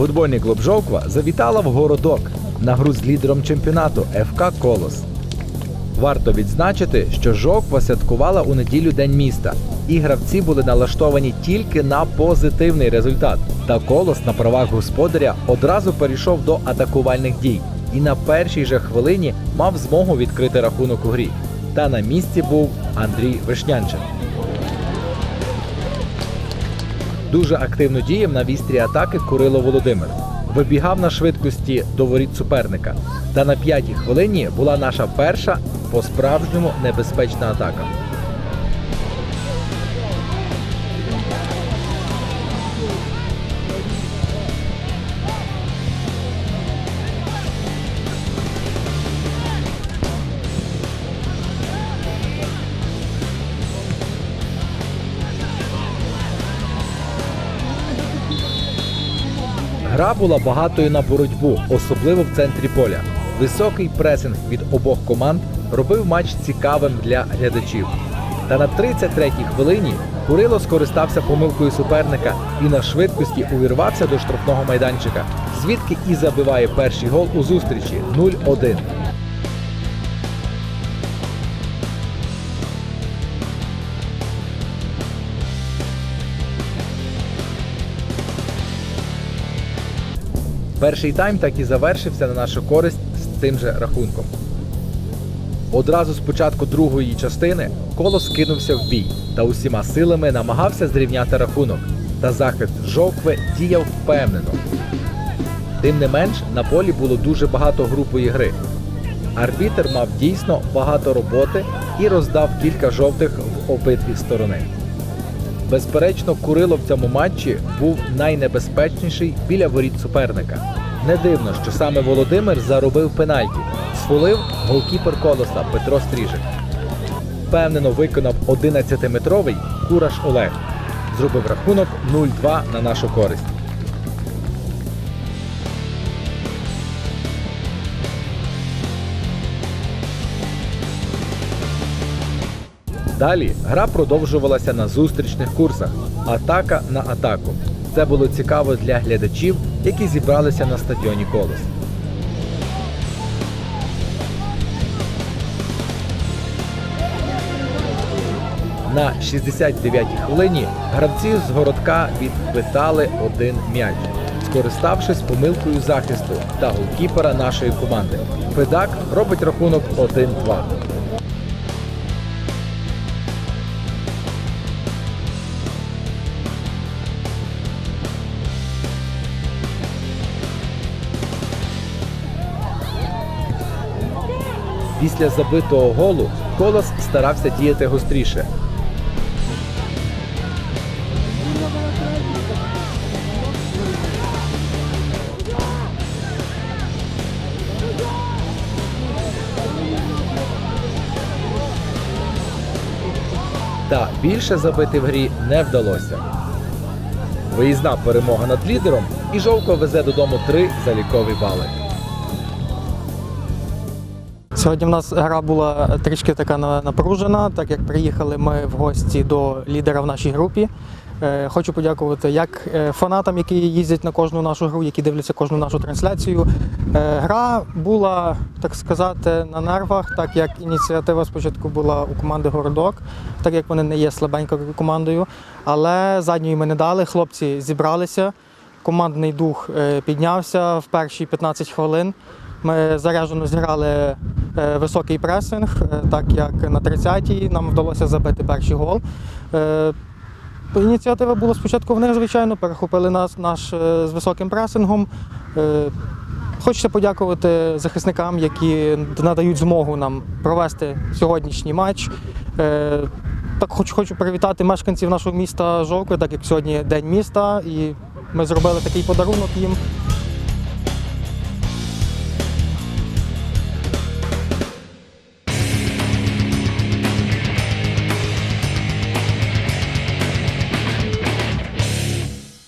Футбольний клуб Жовква завітала в городок на гру з лідером чемпіонату ФК Колос. Варто відзначити, що Жовква святкувала у неділю День міста, і гравці були налаштовані тільки на позитивний результат. Та колос на правах господаря одразу перейшов до атакувальних дій і на першій же хвилині мав змогу відкрити рахунок у грі. Та на місці був Андрій Вишнянчин. Дуже активно діяв на вістрі атаки Курило Володимир. Вибігав на швидкості до воріт суперника. Та на п'ятій хвилині була наша перша по-справжньому небезпечна атака. Гра була багатою на боротьбу, особливо в центрі поля. Високий пресинг від обох команд робив матч цікавим для глядачів. Та на 33-й хвилині Курило скористався помилкою суперника і на швидкості увірвався до штрафного майданчика, звідки і забиває перший гол у зустрічі 0-1. Перший тайм так і завершився на нашу користь з тим же рахунком. Одразу з початку другої частини колос кинувся в бій та усіма силами намагався зрівняти рахунок. Та захист жовкви діяв впевнено. Тим не менш, на полі було дуже багато групової гри. Арбітер мав дійсно багато роботи і роздав кілька жовтих в обидві сторони. Безперечно, Курило в цьому матчі був найнебезпечніший біля воріт суперника. Не дивно, що саме Володимир заробив пенальті. схвалив голкіпер колоса Петро Стріжик. Впевнено виконав 11-метровий Кураш Олег. Зробив рахунок 0-2 на нашу користь. Далі гра продовжувалася на зустрічних курсах. Атака на атаку. Це було цікаво для глядачів, які зібралися на стадіоні Колос. На 69-й хвилині гравці з городка відпитали один м'яч, скориставшись помилкою захисту та голкіпера нашої команди. Федак робить рахунок 1-2. Після забитого голу Колос старався діяти гостріше. Та більше забити в грі не вдалося. Виїзна перемога над лідером і Жовко везе додому три залікові бали. Сьогодні в нас гра була трішки така на- напружена, так як приїхали ми в гості до лідера в нашій групі. Е, Хочу подякувати як е, фанатам, які їздять на кожну нашу гру, які дивляться кожну нашу трансляцію. Е, Гра була, так сказати, на нервах, так як ініціатива спочатку була у команди Городок, так як вони не є слабенькою командою. Але задньої ми не дали. Хлопці зібралися, командний дух піднявся в перші 15 хвилин. Ми заряджено зіграли високий пресинг, е, так як на 30-й нам вдалося забити перший гол. Е, Ініціатива була спочатку в них, звичайно, перехопили нас наш е, з високим пресингом. Е, Хочеться подякувати захисникам, які надають змогу нам провести сьогоднішній матч. Е, Так хочу, хочу привітати мешканців нашого міста Жовкви, так як сьогодні день міста, і ми зробили такий подарунок їм.